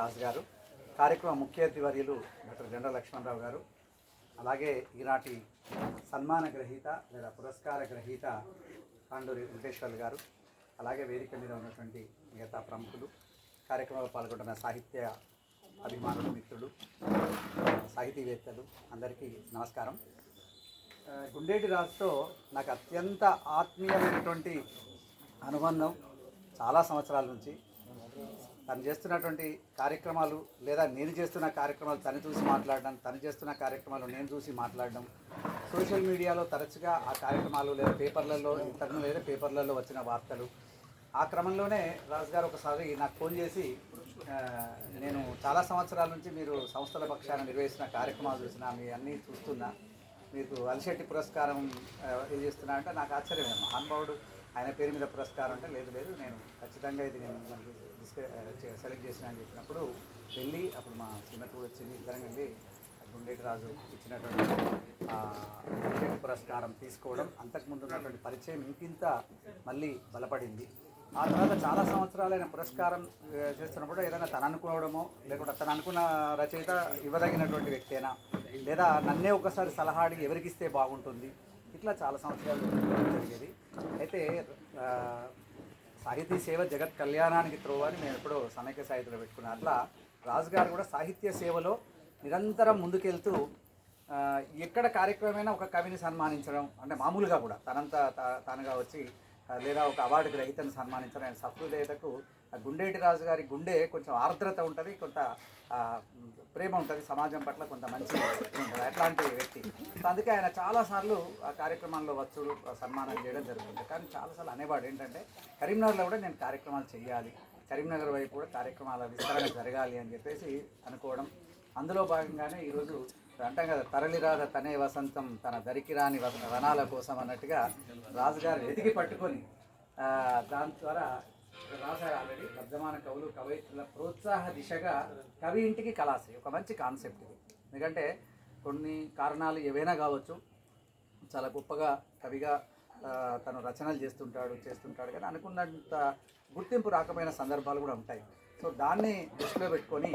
దాస్ గారు కార్యక్రమ ముఖ్య అతివర్యులు డాక్టర్ జనరల్ లక్ష్మణరావు గారు. అలాగే ఈనాటి సన్మాన గ్రహీత లేదా పురస్కార గ్రహీత కాండూరి వెంకటేశ్వర్లు గారు. అలాగే వేదిక మీద ఉన్నటువంటి మిగతా ప్రముఖులు. కార్యక్రమంలో పాల్గొంటున్న సాహిత్య అభిమానులు మిత్రులు సాహితీవేత్తలు అందరికీ నమస్కారం. గుండేటి రాజుతో నాకు అత్యంత ఆత్మీయమైనటువంటి అనుబంధం చాలా సంవత్సరాల నుంచి. తను చేస్తున్నటువంటి కార్యక్రమాలు లేదా నేను చేస్తున్న కార్యక్రమాలు తను చూసి మాట్లాడడం తను చేస్తున్న కార్యక్రమాలు నేను చూసి మాట్లాడడం సోషల్ మీడియాలో తరచుగా ఆ కార్యక్రమాలు లేదా పేపర్లలో ఇంతకుముందు లేదా పేపర్లలో వచ్చిన వార్తలు. ఆ క్రమంలోనే రాజు గారు ఒకసారి నాకు ఫోన్ చేసి నేను చాలా సంవత్సరాల నుంచి మీరు సంస్థల పక్షాన నిర్వహిస్తున్న కార్యక్రమాలు చూసినా మీ అన్నీ చూస్తున్నా మీకు అలిశెట్టి పురస్కారం ఏం చేస్తున్నా అంటే నాకు ఆశ్చర్యమే. మహానుభావుడు ఆయన పేరు మీద పురస్కారం అంటే లేదు లేదు. నేను ఖచ్చితంగా ఇది నేను మనకి సెలెక్ట్ చేసిన అని చెప్పినప్పుడు వెళ్ళి అప్పుడు మా శ్రీమతి వచ్చింది. ఇద్దరం వెళ్ళి గుండేటి రాజు ఇచ్చినటువంటి పురస్కారం తీసుకోవడం అంతకుముందు ఉన్నటువంటి పరిచయం ఇంకింత మళ్ళీ బలపడింది. ఆ తర్వాత చాలా సంవత్సరాలైన పురస్కారం చేస్తున్నప్పుడు ఏదైనా తను అనుకోవడమో లేకుంటే తను అనుకున్న రచయిత ఇవ్వదగినటువంటి వ్యక్తేనా? లేదా నన్నే ఒకసారి సలహా అడిగి ఎవరికి ఇస్తే బాగుంటుంది? ఇట్లా చాలా సంవత్సరాలు జరిగేది. అయితే సాహితీ సేవ జగత్ కళ్యాణానికి త్రోవ అని మేము ఎప్పుడూ సమైక్య సాహిత్యంలో పెట్టుకున్నాం. అట్లా రాజుగారు కూడా సాహిత్య సేవలో నిరంతరం ముందుకెళ్తూ ఎక్కడ కార్యక్రమమైనా ఒక కవిని సన్మానించడం అంటే మామూలుగా కూడా తనంతా తానుగా వచ్చి లేదా ఒక అవార్డు గ్రహీతను సన్మానించడం ఆయన సహృదయతకు ఆ గుండేటి రాజు గారి గుండె కొంచెం ఆర్ద్రత ఉంటుంది కొంత ప్రేమ ఉంటుంది సమాజం పట్ల కొంత మంచి ఉంటుంది అట్లాంటి వ్యక్తి. సో అందుకే ఆయన చాలాసార్లు ఆ కార్యక్రమాల్లో వచ్చుడు సన్మానం చేయడం జరుగుతుంది. కానీ చాలాసార్లు అనేవాడు ఏంటంటే కరీంనగర్లో కూడా నేను కార్యక్రమాలు చేయాలి కరీంనగర్ వైపు కూడా కార్యక్రమాల విస్తరణ జరగాలి అని చెప్పేసి అనుకోవడం అందులో భాగంగానే ఈరోజు అంటాం కదా తరలిరాద తనే వసంతం తన దరికి రాని వనాల కోసం అన్నట్టుగా రాజుగారు వెతికి పట్టుకొని దాని ద్వారా రాశారు ఆల్రెడీ వర్ధమాన కవులు కవయిత్రుల ప్రోత్సాహ దిశగా కవి ఇంటికి కళాశ్రీ ఒక మంచి కాన్సెప్ట్ ఇది. ఎందుకంటే కొన్ని కారణాలు ఏవైనా కావచ్చు చాలా గొప్పగా కవిగా తను రచనలు చేస్తుంటాడు చేస్తుంటాడు కానీ అనుకున్నంత గుర్తింపు రాకపోయిన సందర్భాలు కూడా ఉంటాయి. సో దాన్ని దృష్టిలో పెట్టుకొని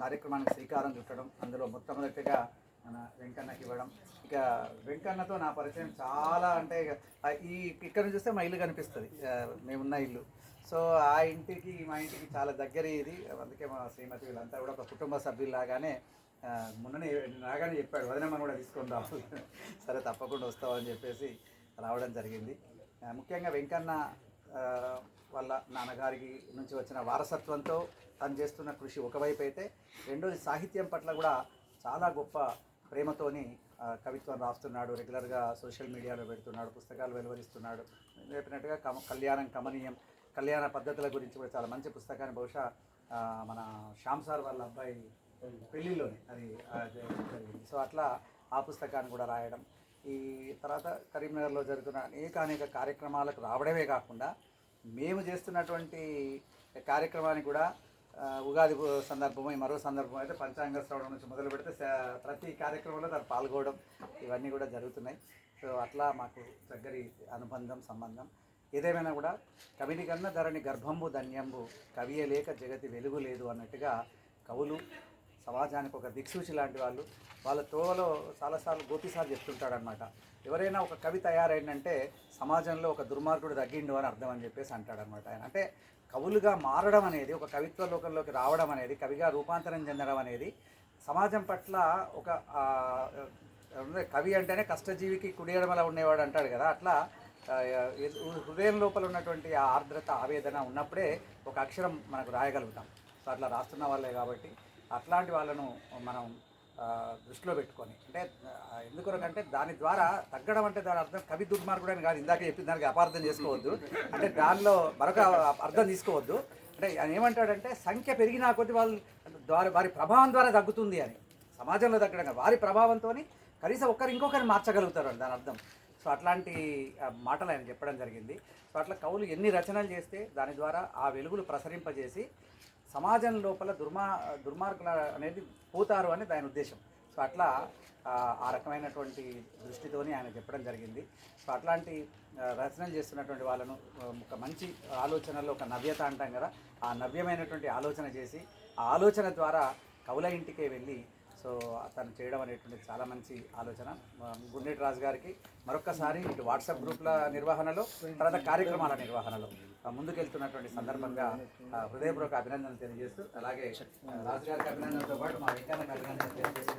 కార్యక్రమానికి శ్రీకారం చుట్టడం అందులో మొట్టమొదటిగా మన వెంకన్నకి ఇవ్వడం. ఇక వెంకన్నతో నా పరిచయం చాలా అంటే ఇక ఈ ఇక్కడ నుంచి చూస్తే మా ఇల్లు కనిపిస్తుంది. మేమున్న ఇల్లు. సో ఆ ఇంటికి మా ఇంటికి చాలా దగ్గర ఇది. అందుకే మా శ్రీమతి వీళ్ళంతా కూడా ఒక కుటుంబ సభ్యుల్లాగానే మొన్ననే రాగానే చెప్పాడు వదినమ్మని కూడా తీసుకొని రావాలి సరే తప్పకుండా వస్తామని చెప్పేసి రావడం జరిగింది. ముఖ్యంగా వెంకన్న వాళ్ళ నాన్నగారికి నుంచి వచ్చిన వారసత్వంతో తను చేస్తున్న కృషి ఒకవైపు అయితే రెండోది సాహిత్యం పట్ల కూడా చాలా గొప్ప ప్రేమతోని కవిత్వం రాస్తున్నాడు రెగ్యులర్గా సోషల్ మీడియాలో పెడుతున్నాడు పుస్తకాలు వెలువరిస్తున్నాడు. చెప్పినట్టుగా కమ కళ్యాణం కమనీయం కళ్యాణ పద్ధతుల గురించి కూడా చాలా మంచి పుస్తకాన్ని బహుశా మన శ్యామ్ సార్ వాళ్ళ అబ్బాయి పెళ్ళిలోనే అది జరిగింది. సో అట్లా ఆ పుస్తకాన్ని కూడా రాయడం ఈ తర్వాత కరీంనగర్లో జరుగుతున్న అనేక అనేక కార్యక్రమాలకు రావడమే కాకుండా మేము చేస్తున్నటువంటి కార్యక్రమానికి కూడా ఉగాది సందర్భం మరో సందర్భం అయితే పంచాంగ శ్రవణం నుంచి మొదలు పెడితే ప్రతి కార్యక్రమంలో తను పాల్గొనడం ఇవన్నీ కూడా జరుగుతున్నాయి. సో అట్లా మాకు దగ్గరి అనుబంధం సంబంధం. ఏదేమైనా కూడా కవిని కన్నా ధరణి గర్భంబు ధన్యంబు కవియే లేక జగతి వెలుగు లేదు అన్నట్టుగా కవులు సమాజానికి ఒక దిక్సూచి లాంటి వాళ్ళు వాళ్ళ తోవలో చాలాసార్లు గోపిసార్ చెప్తుంటాడనమాట ఎవరైనా ఒక కవి తయారైందంటే సమాజంలో ఒక దుర్మార్గుడు తగ్గిండు అని అర్థం అని చెప్పేసి అంటాడనమాట ఆయన. అంటే కవులుగా మారడం అనేది ఒక కవిత్వ లోకంలోకి రావడం అనేది కవిగా రూపాంతరం చెందడం అనేది సమాజం పట్ల ఒక కవి అంటేనే కష్టజీవికి కుడియడమలా ఉండేవాడు అంటాడు కదా. అట్లా హృదయం లోపల ఉన్నటువంటి ఆ ఆర్ద్రత ఆవేదన ఉన్నప్పుడే ఒక అక్షరం మనకు రాయగలుగుతాం. సో అట్లా రాస్తున్న వాళ్ళే కాబట్టి అట్లాంటి వాళ్ళను మనం దృష్టిలో పెట్టుకొని అంటే ఆ, ఎందుకొరకంటే దాని ద్వారా తగ్గడం అంటే దాని అర్థం కవి దుర్మార్గుడు అని కాదు ఇందాక చెప్పిన దానికి అపార్థం చేసుకోవద్దు. అంటే దానిలో మరొక అర్థం తీసుకోవద్దు. అంటే ఆయన ఏమంటాడంటే సంఖ్య పెరిగినా కొద్ది వాళ్ళు ద్వారా వారి ప్రభావం ద్వారా తగ్గుతుంది అని. సమాజంలో తగ్గడం వారి ప్రభావంతో కనీసం ఒక్కరు ఇంకొకరిని మార్చగలుగుతారు అని దాని అర్థం. సో అట్లాంటి మాటలు ఆయన చెప్పడం జరిగింది. సో అట్లా కవులు ఎన్ని రచనలు చేస్తే దాని ద్వారా ఆ వెలుగులు ప్రసరింపజేసి సమాజం లోపల దుర్మా దుర్మార్గుల అనేది పోతారు అని దాని ఉద్దేశం. సో అట్లా ఆ, రకమైనటువంటి దృష్టితోని ఆయన చెప్పడం జరిగింది. సో అట్లాంటి రచనలు చేస్తున్నటువంటి వాళ్ళను ఒక మంచి ఆలోచనలో ఒక నవ్యత అంటాం కదా ఆ నవ్యమైనటువంటి ఆలోచన చేసి ఆ ఆలోచన ద్వారా కవుల ఇంటికే వెళ్ళి సో అతను చేయడం అనేటువంటిది చాలా మంచి ఆలోచన. గుండెటి రాజు గారికి మరొకసారి ఇటు వాట్సాప్ గ్రూప్ల నిర్వహణలో తర్వాత కార్యక్రమాల నిర్వహణలో ముందుకెళ్తున్నటువంటి సందర్భంగా హృదయపూర్వక అభినందనలు తెలియజేస్తూ అలాగే ఆ, రాజు గారికి అభినందనలతో పాటు మా వెంకన్నకి అభినందనలు తెలియజేస్తూ